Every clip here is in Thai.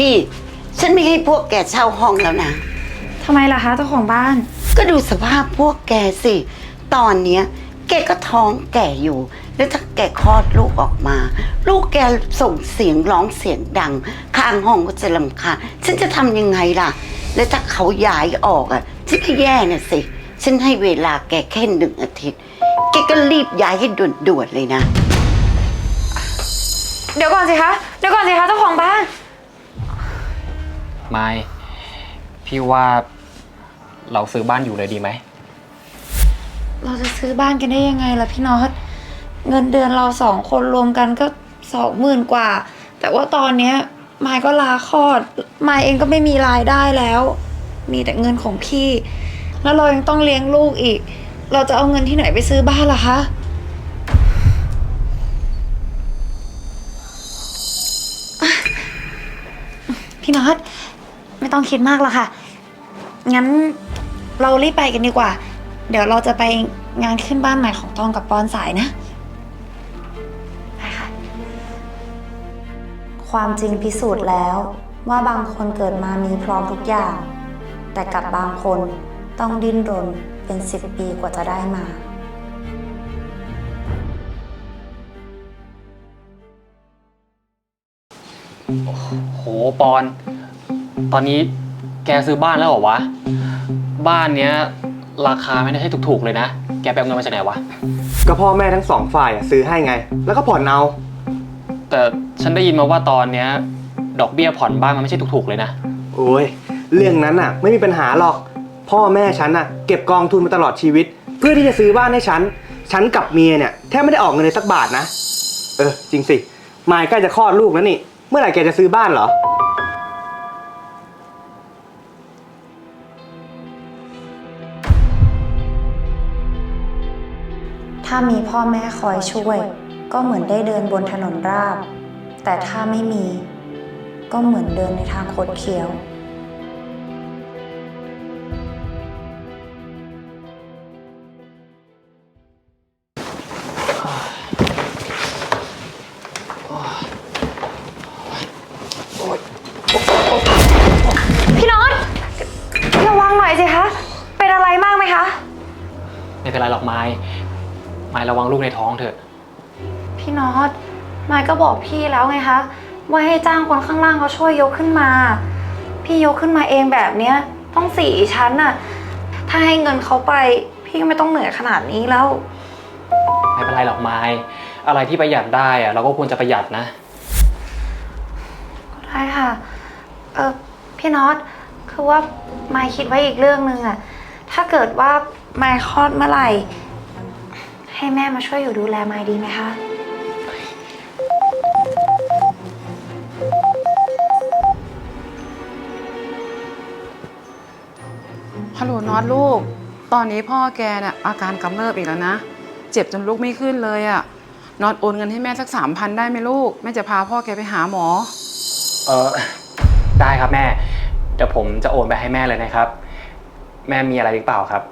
นี่ ฉันไม่ให้พวกแกเช่าห้องแล้วนะ ทำไมล่ะคะเจ้าของบ้าน ก็ดูสภาพพวกแกสิ ตอนเนี้ย แกก็ท้องแก่อยู่ แล้วถ้าแกคลอดลูกออกมา ลูกแกส่งเสียงร้องเสียงดัง ข้างห้องก็จะลำคาญฉันจะทำยังไงล่ะ แล้วถ้าเขาย้ายออกอะ ฉันก็แย่น่ะสิ ฉันให้เวลาแกแค่หนึ่งอาทิตย์ แกก็รีบย้ายให้ด่วนๆเลยนะ เดี๋ยวก่อนสิคะ เดี๋ยวก่อนสิคะเจ้าของบ้าน ไม่พี่ว่าเราซื้อบ้านอยู่เลยดีไหม เราจะซื้อบ้านกันได้ยังไงล่ะพี่น็อตเงินเดือนเราสองคนรวมกันก็สองหมื่นกว่า แต่ว่าตอนเนี้ยมายก็ลาคลอดมายเองก็ไม่มีรายได้แล้ว มีแต่เงินของพี่ แล้วเรายังต้องเลี้ยงลูกอีก เราจะเอาเงินที่ไหนไปซื้อบ้านล่ะคะ พี่น็อต ไม่ต้องคิดมากหรอกค่ะ งั้นเรารีบไปกันดีกว่า เดี๋ยวเราจะไปงานขึ้นบ้านใหม่ของตองกับปอนสายนะ ไปค่ะ ความจริงพิสูจน์แล้วว่าบางคนเกิดมามีพร้อมทุกอย่าง แต่กับบางคนต้องดิ้นรนเป็นสิบปีกว่าจะได้มา โหปอน ตอนนี้แกซื้อบ้านแล้วเหรอวะ บ้านเนี้ยราคาไม่ได้ให้ถูกๆเลยนะ แกไปเอาเงินมาจากไหนวะ ก็พ่อแม่ทั้งสองฝ่ายอะซื้อให้ไง แล้วก็ผ่อนเอา แต่ฉันได้ยินมาว่าตอนเนี้ย ดอกเบี้ยผ่อนบ้านมันไม่ใช่ถูกๆเลยนะ โอ้ย เรื่องนั้นอะไม่มีปัญหาหรอก พ่อแม่ฉันอะเก็บกองทุนมาตลอดชีวิต เพื่อที่จะซื้อบ้านให้ฉัน ฉันกับเมียเนี่ยแทบไม่ได้ออกเงินเลยสักบาทนะ เออจริงสิมายใกล้จะคลอดลูกแล้วนี่ เมื่อไหร่แกจะซื้อบ้านเหรอ ถ้ามีพ่อแม่คอยช่วย ก็เหมือนได้เดินบนถนนราบ แต่ถ้าไม่มี ก็เหมือนเดินในทางคดเคี้ยวพี่น็อตระวังหน่อยสิคะ เป็นอะไรมากไหมคะ ไม่เป็นไรหรอกไม้ ไม้ระวังลูกในท้องเถอะ พี่น็อตมายก็บอกพี่แล้วไงคะว่าให้จ้างคนข้างล่างเขาช่วยยกขึ้นมา พี่ยกขึ้นมาเองแบบเนี้ย ต้องสี่ชั้นน่ะ ถ้าให้เงินเขาไป พี่ก็ไม่ต้องเหนื่อยขนาดนี้แล้ว ไม่เป็นไรหรอกไม้อะไรที่ประหยัดได้อะเราก็ควรจะประหยัดนะได้ค่ะ เออพี่น็อตคือว่ามายคิดไว้อีกเรื่องหนึ่งอะถ้าเกิดว่ามายคลอดเมื่อไหร่ ให้แม่มาช่วยอยู่ดูแลมายดีไหมคะ ฮัลโหลน็อตลูก ตอนนี้พ่อแกเนี่ยอาการกำเริบอีกแล้วนะ เจ็บจนลุกไม่ขึ้นเลยอะ่ะน็อตโอนเงินให้แม่สักสามพันได้ไหมลูก แม่จะพาพ่อแกไปหาหมอ เออได้ครับแม่ เดี๋ยวผมจะโอนไปให้แม่เลยนะครับ แม่มีอะไรหรือเปล่าครับ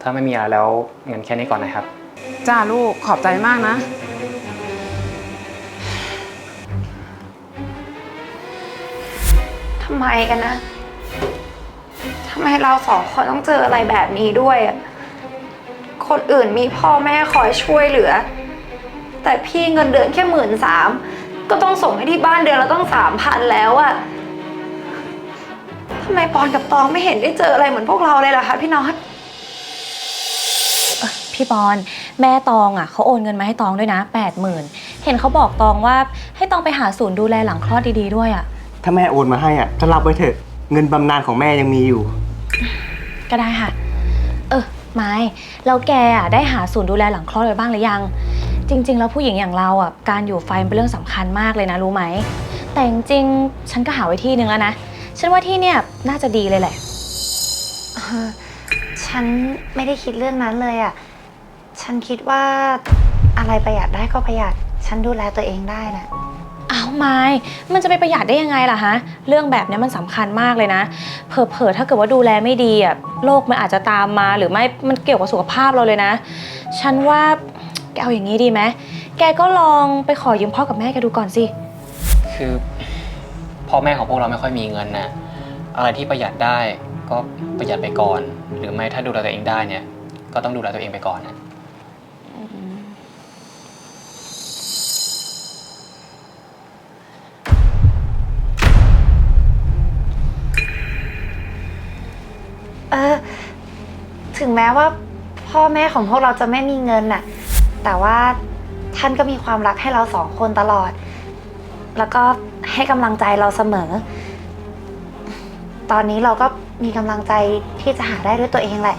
ถ้าไม่มีอะไรแล้วเงินแค่นี้ก่อนนะครับ จ้าลูกขอบใจมากนะ ทำไมกันนะ ทำไมเราสองคนต้องเจออะไรแบบนี้ด้วยอะคนอื่นมีพ่อแม่คอยช่วยเหลือ แต่พี่เงินเดือนแค่หมื่นสามก็ต้องส่งให้ที่บ้านเดือนละต้องสามพันแล้วอะทำไมปอนกับตองไม่เห็นได้เจออะไรเหมือนพวกเราเลยล่ะคะพี่น็อต พี่ปอน แม่ตองอะเขาโอนเงินมาให้ตองด้วยนะแปดหมื่นเห็นเขาบอกตองว่าให้ตองไปหาศูนย์ดูแลหลังคลอดดีๆด้วยอะ ถ้าแม่โอนมาให้อะจะรับไว้เถอะ เงินบำนาญของแม่ยังมีอยู่ ก็ได้ค่ะ เออไม้แล้วแกอะได้หาศูนย์ดูแลหลังคลอดไว้บ้างหรือยัง จริง ๆ แล้วผู้หญิงอย่างเราอะการอยู่ไฟเป็นเรื่องสำคัญมากเลยนะรู้ไหม แต่จริงๆฉันก็หาไว้ที่นึงแล้วนะ ฉันว่าที่เนี่ยน่าจะดีเลยแหละ เออฉันไม่ได้คิดเรื่องนั้นเลยอะ่ะ ฉันคิดว่าอะไรประหยัดได้ก็ประหยัด ฉันดูแลตัวเองได้นะอ้าวไม่มันจะไปประหยัดได้ยังไงล่ะฮะ เรื่องแบบเนี้ยมันสำคัญมากเลยนะ เผลอๆถ้าเกิดว่าดูแลไม่ดีอะโรคมันอาจจะตามมาหรือไม่ มันเกี่ยวกับสุขภาพเราเลยนะ ฉันว่าแกเอาอย่างนี้ดีไหมแกก็ลองไปขอยืมพ่อกับแม่แกดูก่อนสิ คือพ่อแม่ของพวกเราไม่ค่อยมีเงินนะอะไรที่ประหยัดได้ก็ประหยัดไปก่อน หรือไม่ถ้าดูแลตัวเองได้เนี่ย ก็ต้องดูแลตัวเองไปก่อนนะ เออ ถึงแม้ว่าพ่อแม่ของพวกเราจะไม่มีเงินน่ะ แต่ว่าท่านก็มีความรักให้เราสองคนตลอด แล้วก็ให้กำลังใจเราเสมอ ตอนนี้เราก็มีกำลังใจที่จะหาได้ด้วยตัวเองแหละ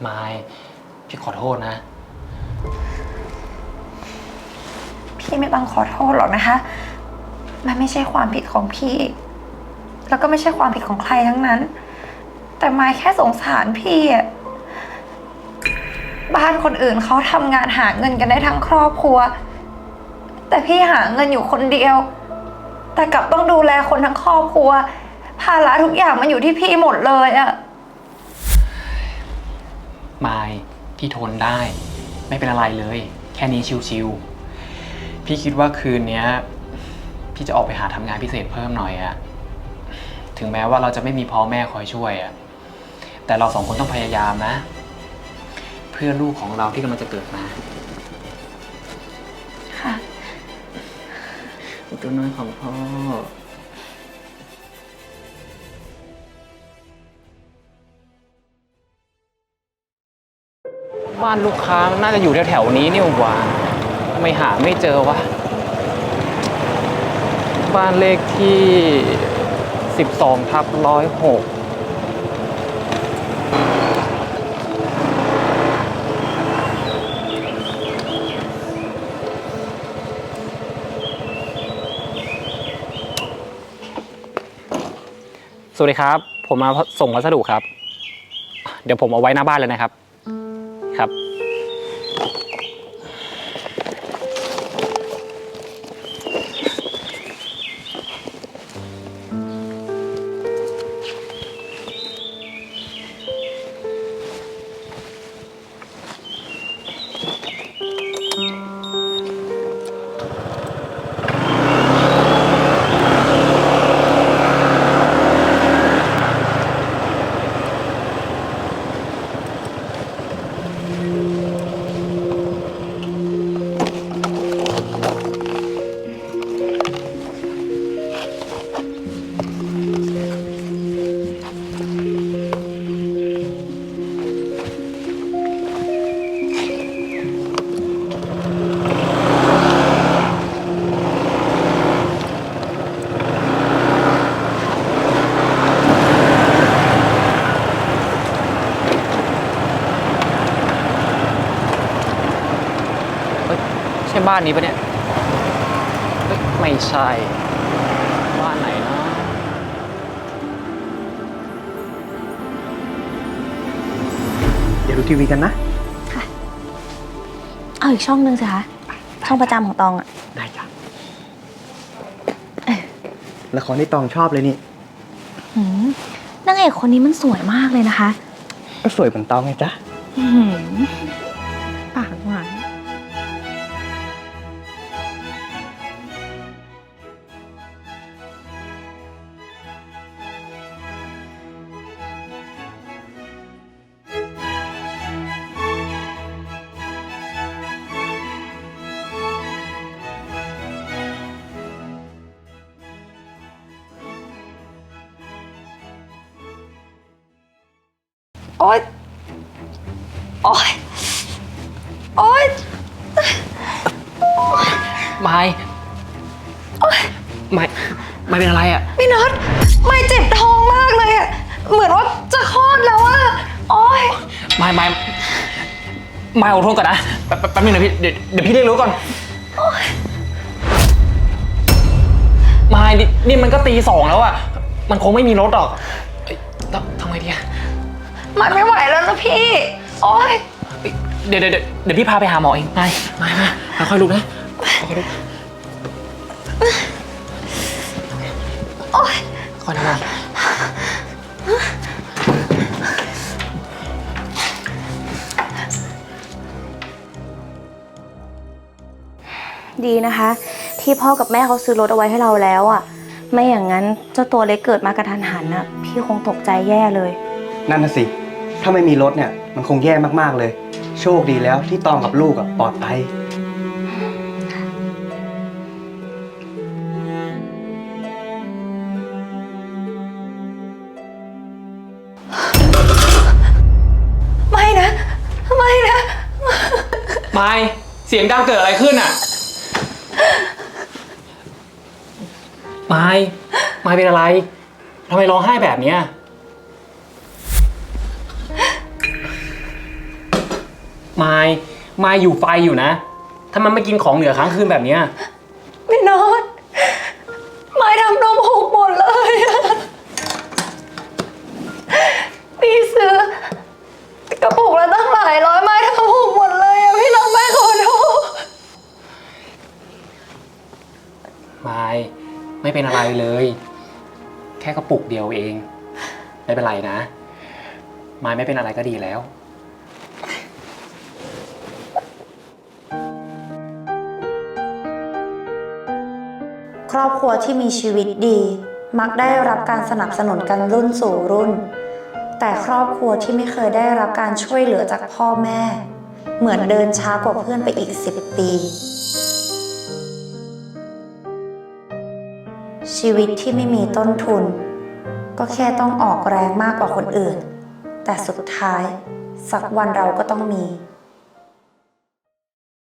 ไม้พี่ขอโทษนะ พี่ไม่ต้องขอโทษหรอกนะคะ มันไม่ใช่ความผิดของพี่ แล้วก็ไม่ใช่ความผิดของใครทั้งนั้น แต่มายแค่สงสารพี่อะบ้านคนอื่นเขาทำงานหาเงินกันได้ทั้งครอบครัว แต่พี่หาเงินอยู่คนเดียว แต่กลับต้องดูแลคนทั้งครอบครัว ภาระทุกอย่างมันอยู่ที่พี่หมดเลยอะ ไม้พี่ทนได้ ไม่เป็นอะไรเลย แค่นี้ชิวๆพี่คิดว่าคืนเนี้ย พี่จะออกไปหาทำงานพิเศษเพิ่มหน่อยอะถึงแม้ว่าเราจะไม่มีพ่อแม่คอยช่วยอะแต่เราสองคนต้องพยายามนะ เพื่อลูกของเราที่กำลังจะเกิดมาค่ะตัวน้อยของพ่อ บ้านลูกค้าน่าจะอยู่แถวๆนี้นี่หว่าไม่หาไม่เจอวะบ้านเลขที่ 12ทับ106สวัสดีครับ ผมมาส่งพัสดุครับ เดี๋ยวผมเอาไว้หน้าบ้านเลยนะครับ บ้านนี้ปะเนี่ยเฮ้ยไม่ใช่ บ้านไหนนะ เดี๋ยวดูทีวีกันนะ เอาอีกช่องหนึ่งสิคะ ช่องประจำของตองอะได้จ้ะละครที่ตองชอบเลยนี่หืมนางเอกคนนี้มันสวยมากเลยนะคะ ก็สวยเหมือนตองไงจ๊ะอื้อหือ โอ๊ย โอ๊ย โอ๊ย ไม้ไม้ไม้เป็นอะไรอะ พี่น็อตไม่เจ็บท้องมากเลยอะเหมือนว่าจะคลอดแล้วอะโอ๊ย ไม่ไม่ไม่ขอโทษก่อนนะ แป๊บแป๊บแป๊บนึงนะพี่ เดี๋ยวเดี๋ยวพี่เรียกรู้ก่อนไม่นี่นี่มันก็ตีสองแล้วอะมันคงไม่มีรถหรอก มันไม่ไหวแล้วนะพี่ โอ๊ย เดี๋ยวเดี๋ยวเดี๋ยวพี่พาไปหาหมอเองไปมามาค่อยลุกนะค่อยลุกโอ๊ย ค่อยลุกดีนะคะ ที่พ่อกับแม่เขาซื้อรถเอาไว้ให้เราแล้วอะ ไม่อย่างนั้นเจ้าตัวเล็กเกิดมากระทันหันอะ พี่คงตกใจแย่เลย นั่นน่ะสิ ถ้าไม่มีรถเนี่ย มันคงแย่มากๆเลย โชคดีแล้วที่ตองกับลูกอะปลอดภัย ไม่นะ ไม่นะไม้เสียงดังเกิดอะไรขึ้นอะไม้ไม้เป็นอะไรทำไมร้องไห้แบบเนี้ย ไม้ไม้อยู่ไฟอยู่นะทำไมไม่กินของเหลือค้างคืนแบบเนี้ยพี่โน็อตไม่ทำนมหกหมดเลยอะพี่ซื้อกระปุกละตั้งหลายร้อยไม้ทำหกหมดเลยอะพี่น้องแม่ขอโทษไม่ไม่เป็นอะไรเลย แค่กระปุกเดียวเอง ไม่เป็นไรนะไม้ไม่เป็นอะไรก็ดีแล้ว รอบครัวที่มีชีวิตดี มักได้รับการสนับสนุนกันรุ่นสู่รุ่น แต่ครอบครัวที่ไม่เคยได้รับการช่วยเหลือจากพ่อแม่ เหมือนเดินช้ากว่าเพื่อนไปอีกสิบปี ชีวิตที่ไม่มีต้นทุน ก็แค่ต้องออกแรงมากกว่าคนอื่น แต่สุดท้าย สักวันเราก็ต้องมี